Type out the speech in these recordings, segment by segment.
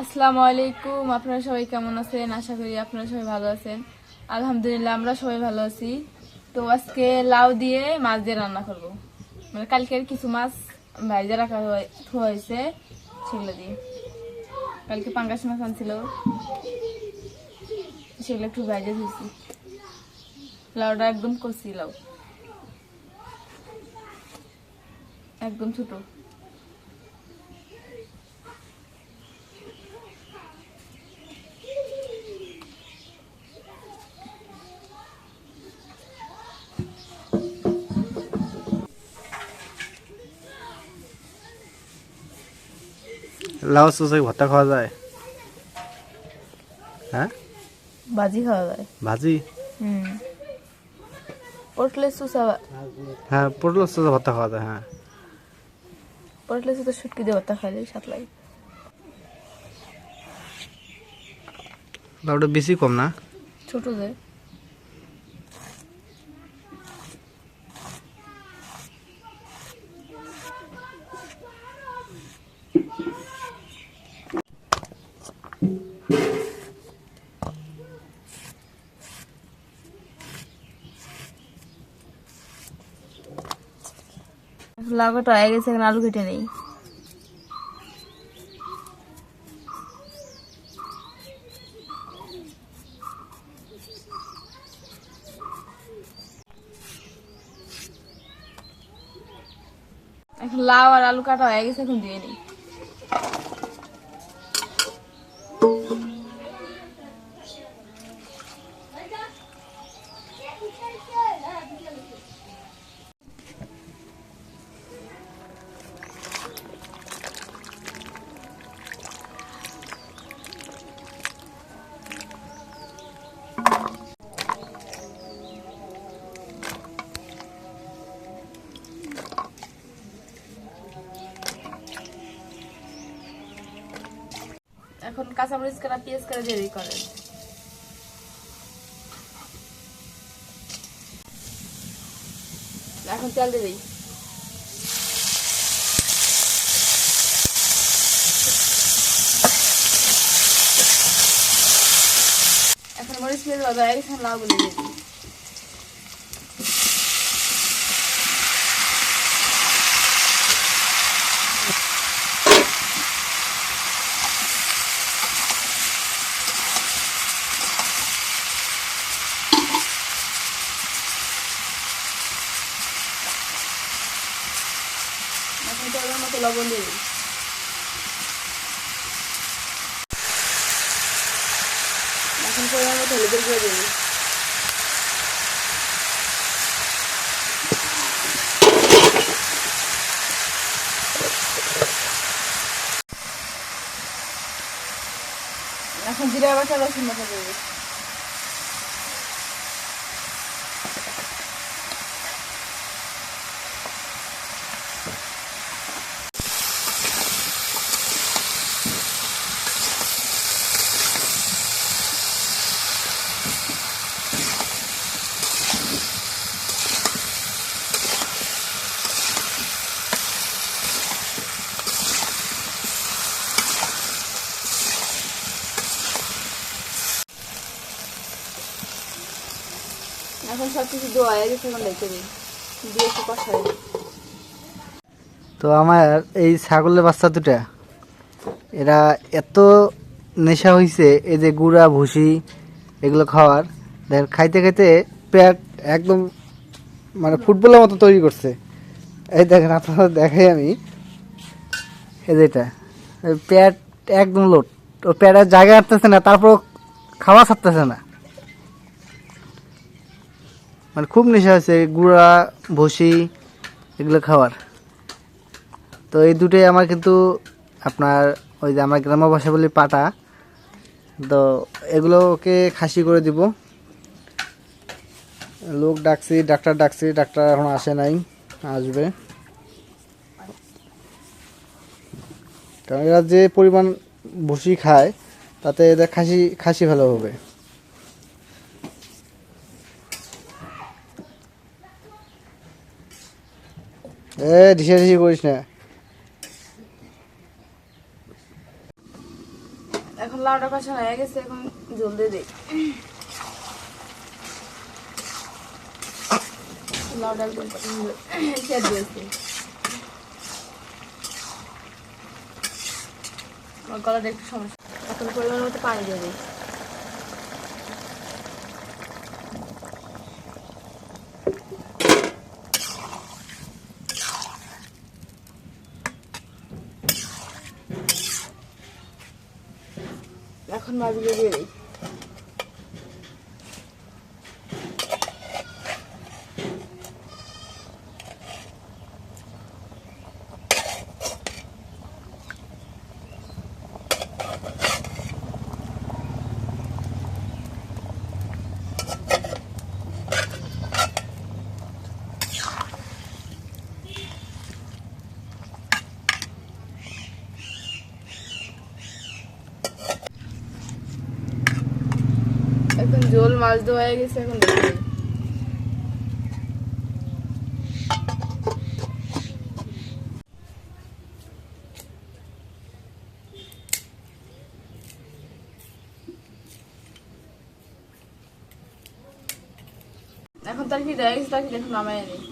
আসসালামু আলাইকুম, আপনারা সবাই কেমন আছেন? আশা করি আপনারা সবাই ভালো আছেন। আলহামদুলিল্লাহ, আমরা সবাই ভালো আছি। তো আজকে লাউ দিয়ে মাছ দিয়ে রান্না করব। মানে কালকের কিছু মাছ ভাইজা রাখা থোয়া হয়েছে সেগুলো দিয়ে। কালকে পাঙ্গাস মাছ আনছিল, সেগুলো একটু ভাইজা ধুয়েছি লাউটা একদম কষি লাউ। একদম ছোট। লাউ চুচে ভর্তা খাওয়া যায়। হ্যাঁ বাজি খাওয়া যায়। ভাজি? হুম পটলের সুসা হ্যাঁ পটলের চুচে ভাত খাওয়া যায় হ্যাঁ। পটলের সুতো শুটকি দিয়ে ভর্তা খাইলে সাত লাগে লাউটা বেশি কম না? ছোট যে লাউটা হয়ে গেছে, এখন আলু কেটে নেই। এখন লাউ আর আলু কাটা হয়ে গেছে, এখন দিয়ে নিই। কাঁচামরিচ কাটা পেঁয়াজ কাটা দিয়ে করেন এখন তেল দিয়ে দিই এখন মরিচ পেঁয়াজ গেছে, এখন লাউগুলো দিয়ে দিই এখন তেলের মতো লবণ দিয়ে দিই এখন পরিমাণ মতো হলুদের গুঁড়ো দিয়ে দিই এখন জিরা বাটা এখন সব কিছু রেখে দিই দিয়ে কষাই তো আমার এই ছাগলের বাচ্চা দুটা, এরা এত নেশা হয়েছে এই যে গুড়া, ভুসি এগুলো খাওয়ার দেখেন খাইতে খাইতে পেট একদম মানে ফুটবলের মতো তৈরি করছে। এই দেখেন, আপনারা দেখাই আমি। এই যেটা পেট একদম লোট ও পেটের জায়গা আসতেছে না তারপর খাওয়া ছাড়তেছে না। মানে খুব নেশা আছে, গুড়া, ভুসি, এগুলো খাওয়ার। তো এই দুটোই আমার কিন্তু আপনার ওই যে আমার গ্রাম্য ভাষা বলি পাটা। তো এগুলোকে খাসি করে দিব। লোক ডাকছি, ডাক্তার ডাকছি, ডাক্তার এখন আসে নাই, আসবে। কারণ এরা যে পরিমাণ ভুসি খায়, তাতে এদের খাসি খাসি ভালো হবে। এ ঢিসে করিস না। এখন লাউটা কষা হয়ে গেছে, এখন জল দিয়ে দিই। লাউটা একদম সেদ্ধ হয়েছে আমার গলাটা একটু সমস্যা। এখন পরিমাণ মতো পানি দিয়ে দিই এখন মাছগুলো দিয়ে দিই মাছ ধোয়া হয়ে গেছে, এখন এখন তার কি গেছে, তার কি এখন নামাই নিই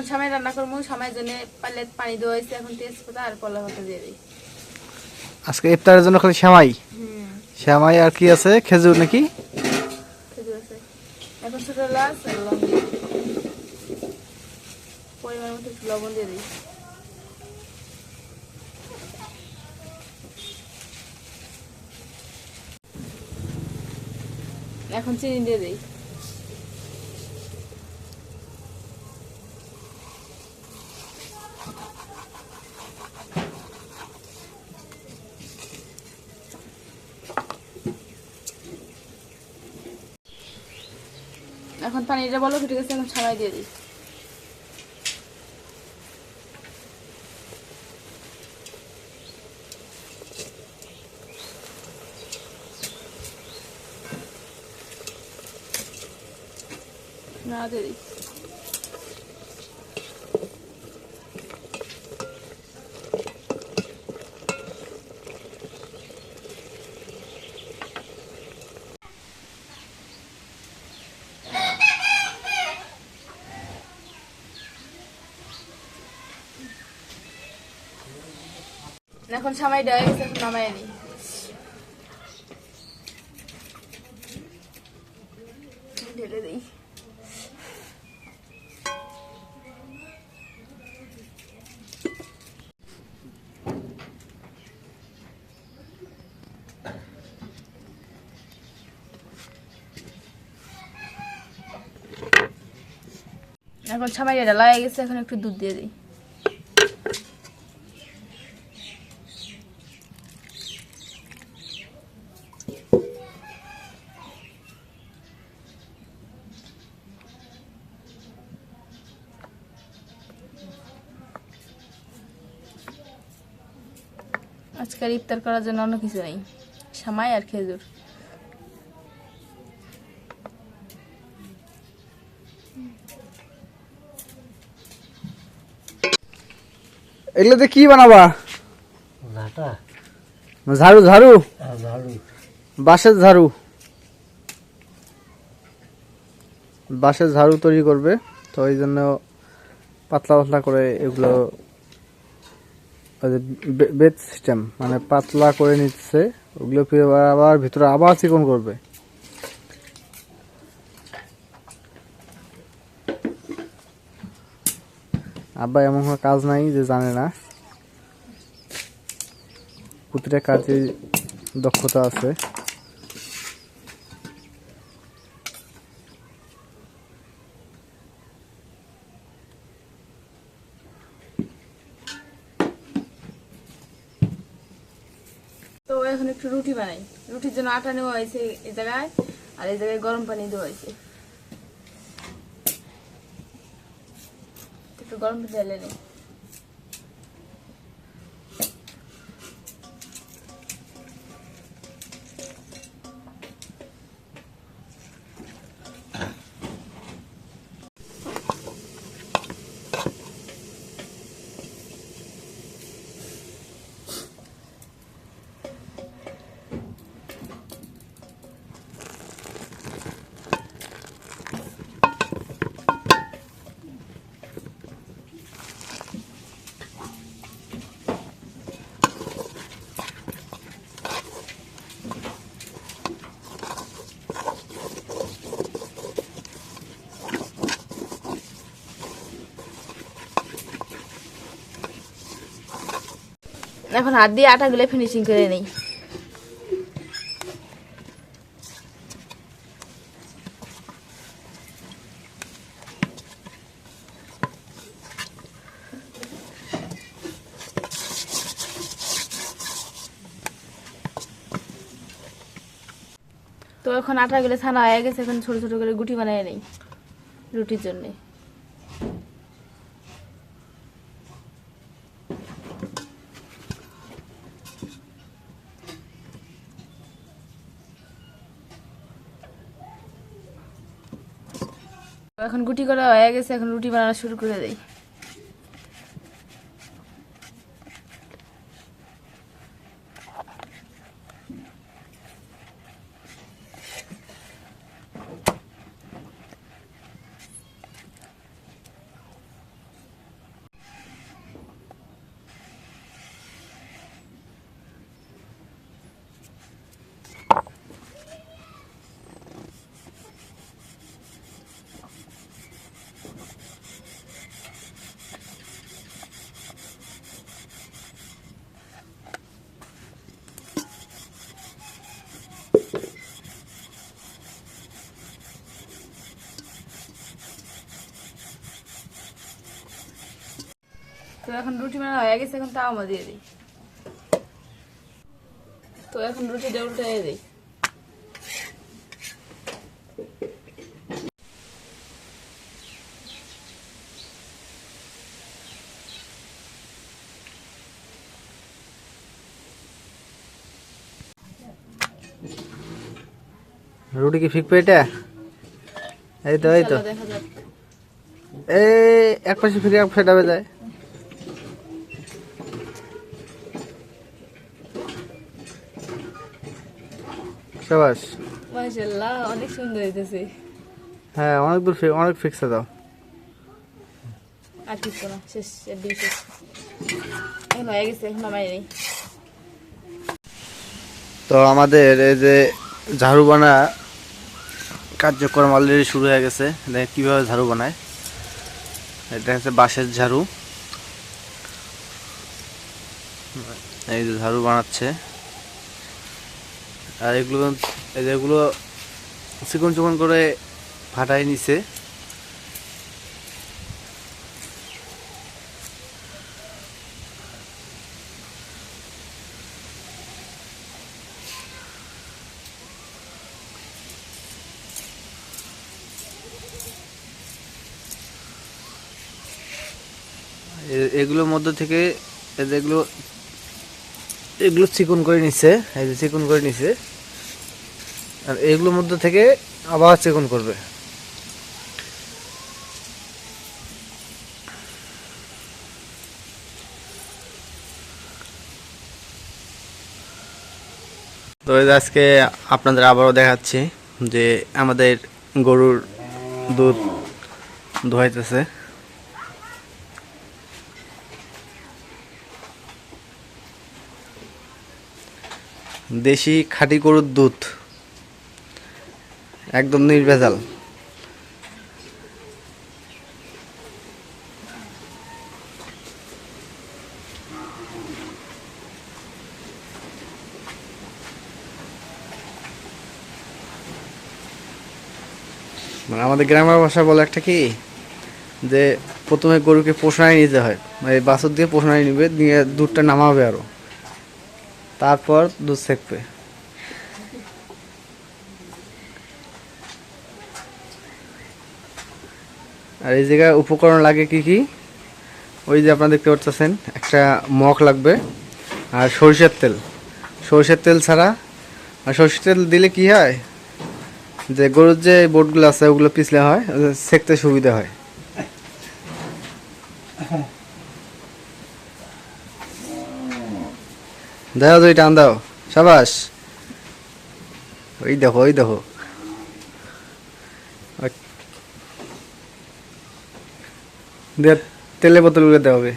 এখন সামাই রান্না করব সামাই জন্য পালে পানি দেওয়া হয়েছে এখন তেজপাতা আর কলা পাতা দিয়ে দিই। আজকে ইফতারের জন্য খালি শ্যামাই শ্যামাই আর কি আছে? খেজুর নাকি? খেজুর আছে। এখন ছোট এলাচ আর লবণ দিয়ে দিই। পরিমাণ মতো লবণ দিয়ে দিই। এখন চিনি দিয়ে দিই। এখন পানিটা বলো ফুটে গেছে এখন ছাড়াই দিয়ে দিই। না দিয়ে দিই গেছে এখন নামাই দিই। এখন হয়ে গেছে এখন একটু দুধ দিয়ে দিই। আজকাল ইফতার করার জন্য অন্য কিছু নেই। সামাই আর খেজুর। এগুলোতে কি বানাবা? ঝাড়ু ঝাড়ু? বাঁশের ঝাড়ু। বাঁশের ঝাড়ু তৈরি করবে তো এই জন্য পাতলা পাতলা করে এগুলো ওই যে বে- বেড সিস্টেম মানে পাতলা করে নিচ্ছে, ওগুলো আবার ভিতরে আবার চিকন করবে। আব্বা এমন কোনো কাজ নাই যে জানে না। প্রতিটা কাজে দক্ষতা আছে তো এখন একটু রুটি বানাই রুটির জন্য আটা নেওয়া হয়েছে এই জায়গায়, আর এই জায়গায় গরম পানি দেওয়া হয়েছে। একটু গরম পানি ঢেলে নিই এখন হাত দিয়ে আটাগুলো ফিনিশিং করে নেই। তো এখন আটাগুলো ছানা হয়ে গেছে, এখন ছোট ছোট করে গুটি বানিয়ে নেই রুটির জন্যে। এখন গুটি করা হয়ে গেছে এখন রুটি বানানো শুরু করে দেই। তো এখন রুটি বানানো হয়ে গেছে এখন তাওয়া দিয়ে দিই। তো এখন রুটিটা উল্টে দিই। রুটি কি ফিক পেটা? এই তো এই তো। এই এক পাশে ফিরে এক ফেটাবে যায়। অনেক সুন্দর হইতেছে। হ্যাঁ অনেক দূর অনেক ফিক্সে দাও। আর কিছু না শেষ একদিন শেষ। এখন হয়ে গেছে এখন নামাই নেই। তো আমাদের এই যে ঝাড়ু বানা কার্যক্রম অলরেডি শুরু হয়ে গেছে। দেখ কীভাবে ঝাড়ু বানায়। এটা হচ্ছে বাঁশের ঝাড়ু। এই যে ঝাড়ু বানাচ্ছে। আর এগুলো এগুলো চিকন চিকন করে ফাটাই নিছে। এগুলোর মধ্যে থেকে এই যে এগুলো চিকন করে নিচ্ছে এই যে চিকন করে নিছে। আর এগুলোর মধ্যে থেকে আবার চিকন করবে। তো আজকে আপনাদের আবারও দেখাচ্ছি যে আমাদের গরুর দুধ ধোয়াইতেছে। দেশি খাঁটি গরুর দুধ। একদম নির্ভেজাল। মানে আমাদের গ্রামের ভাষা বলে একটা কি? যে প্রথমে গরুকে পোষণায় নিতে হয়। মানে বাছর দিয়ে পোষণায় নিবে, নিয়ে দুধটা নামাবে আরও। তারপর দুধ সেকবে আর এই জায়গায় উপকরণ লাগে কি কি? ওই যে আপনারা দেখতে পাচ্ছেন, একটা মগ লাগবে আর সরিষার তেল। সরিষার তেল ছাড়া, আর সরিষার তেল দিলে কি হয়? যে গরুর যে বোটগুলো আছে, ওগুলো পিছলে হয় সেকতে সুবিধা হয়। দাও দুই টান দাও। সাবাস। ওই দেখো ওই দেখো ওই। দিয়ে তেলের বোতলগুলো দেওয়া হবে।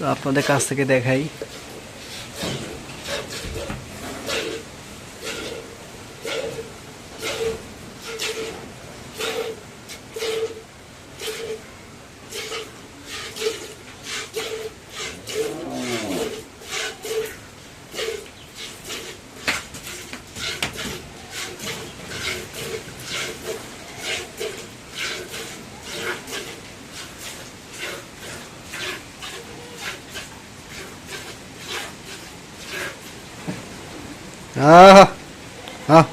তো আপনাদের কাছ থেকে দেখাই। আহ আহ।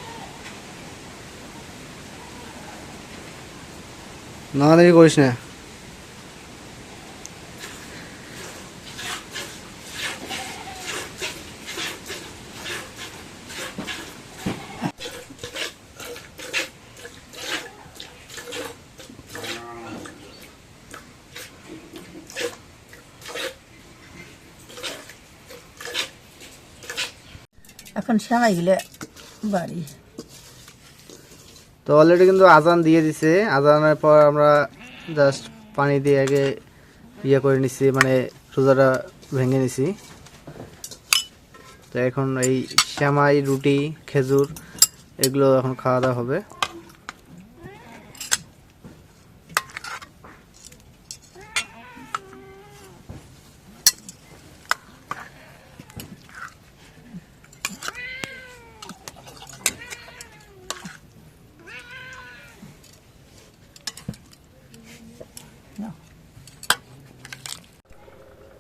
না দেরি করিস না। তো অলরেডি কিন্তু আজান দিয়ে দিছে। আজানের পর আমরা জাস্ট পানি দিয়ে আগে ইয়ে করে নিছি মানে সোজাটা ভেঙে নিছি। তো এখন এই শ্যামাই রুটি, খেজুর, এগুলো এখন খাওয়া দাওয়া হবে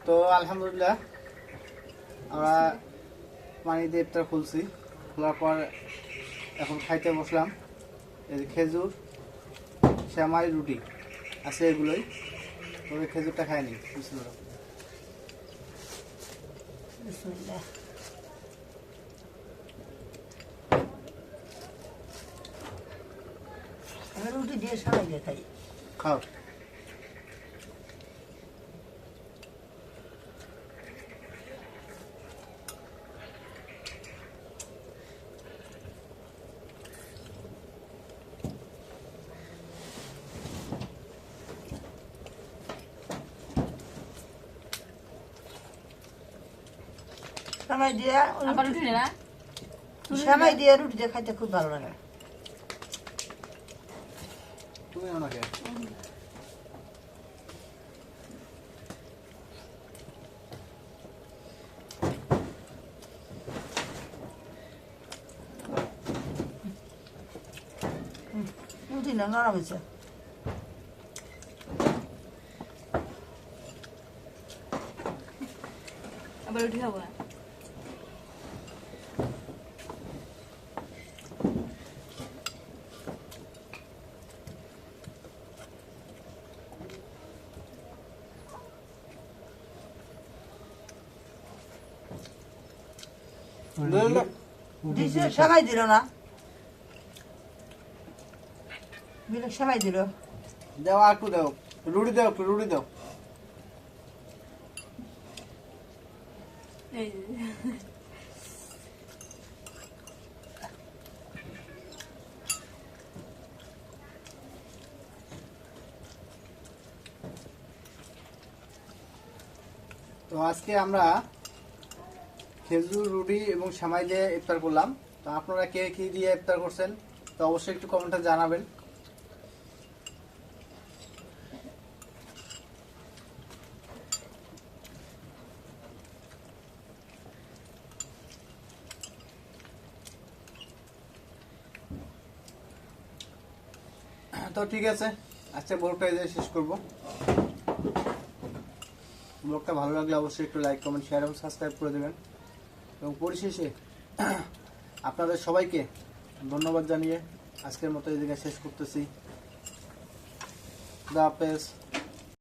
তো আলহামদুলিল্লাহ আমরা পানি দিয়ে ইফতার খুলছি খোলার পর এখন খাইতে বসলাম এই খেজুর শ্যামাই রুটি আছে এগুলোই তবে খেজুরটা খাইনি বিসমিল্লাহ। বিসমিল্লাহ। রুটি দিয়ে দিয়ে খাই খাও সেমাই দিয়ে সেমাই দিয়ে রুটি দিয়ে খাইতে খুব ভালো লাগে। তুমি ওনাকে রুটি না নরম হয়েছে। আবার উঠে খাব। না দিছে সেমাই দিল না। বিলে সেমাই দিল। দাও আর একটু দাও। রুটি দাও একটু রুটি দাও। তো আজকে আমরা খেজুর, রুটি এবং সামাই দিয়ে ইফতার করলাম। তো আপনারা কে কি দিয়ে ইফতার করছেন? তো অবশ্যই একটু কমেন্টে জানাবেন। তো ঠিক আছে আচ্ছা ব্লগটা জায়গায় শেষ করব। ব্লগটা ভালো লাগলে অবশ্যই একটু লাইক কমেন্ট শেয়ার এবং সাবস্ক্রাইব করে দেবেন। এবং পরিশেষে আপনাদের সবাইকে ধন্যবাদ জানিয়ে আজকের মতো এই জায়গায় শেষ করতেছি। দা হাফেজ।